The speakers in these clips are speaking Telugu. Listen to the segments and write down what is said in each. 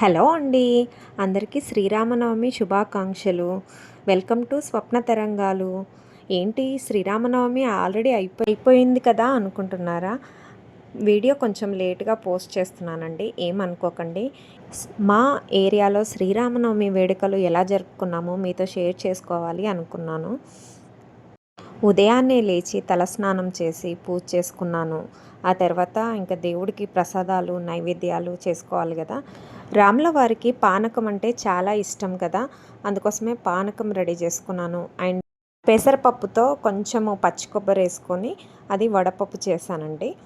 హలో అండి. అందరికీ శ్రీరామనవమి శుభాకాంక్షలు. వెల్కమ్ టు స్వప్న తరంగాలు. ఏంటి శ్రీరామనవమి ఆల్రెడీ అయిపో అయిపోయింది కదా అనుకుంటున్నారా? వీడియో కొంచెం లేట్గా పోస్ట్ చేస్తున్నానండి. ఏమనుకోకండి. మా ఏరియాలో శ్రీరామనవమి వేడుకలు ఎలా జరుపుకున్నామో మీతో షేర్ చేసుకోవాలి అనుకున్నాను. ఉదయాన్నే లేచి తలస్నానం చేసి పూజ చేసుకున్నాను. ఆ తర్వాత ఇంకా దేవుడికి ప్రసాదాలు నైవేద్యాలు చేసుకోవాలి కదా. రాముల వారికి పానకం అంటే చాలా ఇష్టం కదా. అందుకోసమే పానకం రెడీ చేసుకున్నాను. అండ్ పెసరపప్పుతో కొంచెము పచ్చి కొబ్బరి వేసుకొని అది వడపప్పు చేశానండి.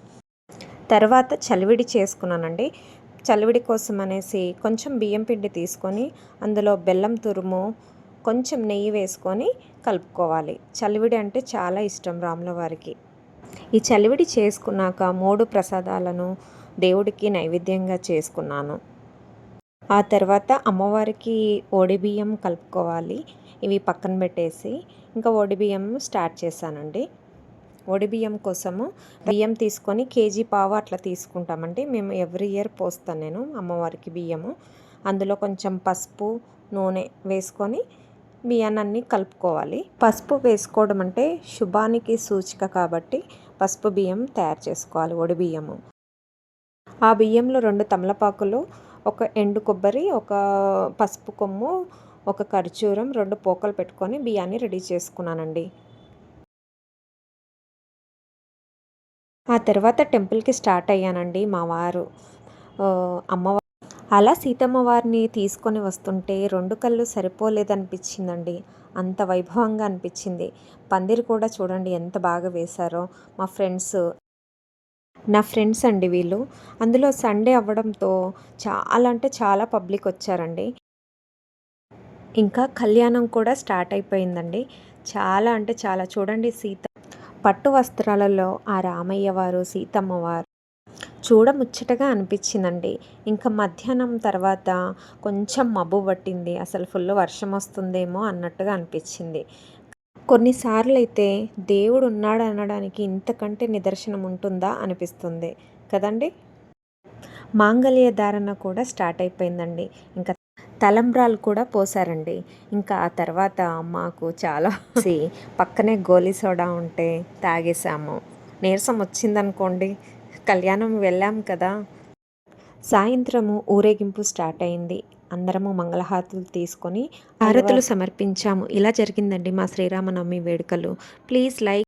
తర్వాత చలివిడి చేసుకున్నానండి. చలివిడి కోసం అనేసి కొంచెం బియ్యం పిండి తీసుకొని అందులో బెల్లం తురుము కొంచెం నెయ్యి వేసుకొని కలుపుకోవాలి. చలివిడి అంటే చాలా ఇష్టం రాముల వారికి. ఈ చలివిడి చేసుకున్నాక మూడు ప్రసాదాలను దేవుడికి నైవేద్యంగా చేసుకున్నాను. ఆ తర్వాత అమ్మవారికి బియ్యం కలుపుకోవాలి. ఇవి పక్కన పెట్టేసి ఇంకా బియ్యం స్టార్ట్ చేశానండి. బియ్యం కోసము బియ్యం తీసుకొని కేజీ పావు అట్లా తీసుకుంటామండి. మేము ఎవ్రీ ఇయర్ పోస్తాను నేను అమ్మవారికి బియ్యము. అందులో కొంచెం పసుపు నూనె వేసుకొని బియ్యాన్ని కలుపుకోవాలి. పసుపు వేసుకోవడం అంటే శుభానికి సూచిక కాబట్టి పసుపు బియ్యం తయారు చేసుకోవాలి ఒడి బియ్యము. ఆ బియ్యంలో రెండు తమలపాకులు ఒక ఎండు కొబ్బరి ఒక పసుపు కొమ్ము ఒక ఖర్జూరం రెండు పోకలు పెట్టుకొని బియ్యాన్ని రెడీ చేసుకున్నానండి. ఆ తర్వాత టెంపుల్కి స్టార్ట్ అయ్యానండి మా వారు. అమ్మవారు అలా సీతమ్మ వారిని తీసుకొని వస్తుంటే రెండు కళ్ళు సరిపోలేదనిపించిందండి. అంత వైభవంగా అనిపించింది. పందిరి కూడా చూడండి ఎంత బాగా వేశారో. మా ఫ్రెండ్స్ నా ఫ్రెండ్స్ అండి వీళ్ళు. అందులో సండే అవ్వడంతో చాలా అంటే చాలా పబ్లిక్ వచ్చారండి. ఇంకా కళ్యాణం కూడా స్టార్ట్ అయిపోయిందండి. చాలా అంటే చాలా. చూడండి సీత పట్టు వస్త్రాలలో ఆ రామయ్య వారు సీతమ్మ వారు. చూడముచ్చటగా అనిపించిందండి. ఇంకా మధ్యాహ్నం తర్వాత కొంచెం మబ్బు పట్టింది. అసలు ఫుల్ వర్షం వస్తుందేమో అన్నట్టుగా అనిపించింది. కొన్నిసార్లు అయితే దేవుడు ఉన్నాడు అనడానికి ఇంతకంటే నిదర్శనం ఉంటుందా అనిపిస్తుంది. కదండి? మాంగళ్య ధారణ కూడా స్టార్ట్ అయిపోయిందండి. ఇంకా తలంబ్రాలు కూడా పోసారండి ఇంకా ఆ తర్వాత మాకు చాలా పక్కనే గోలీ సోడా ఉంటే తాగేసాము నీరసం వచ్చిందనుకోండి కళ్యాణం వెళ్ళాం కదా. సాయంత్రము ఊరేగింపు స్టార్ట్ అయింది. అందరము మంగళహారతులు తీసుకొని హారతులు సమర్పించాము. ఇలా జరిగిందండి మా శ్రీరామనవమి వేడుకలు. Please like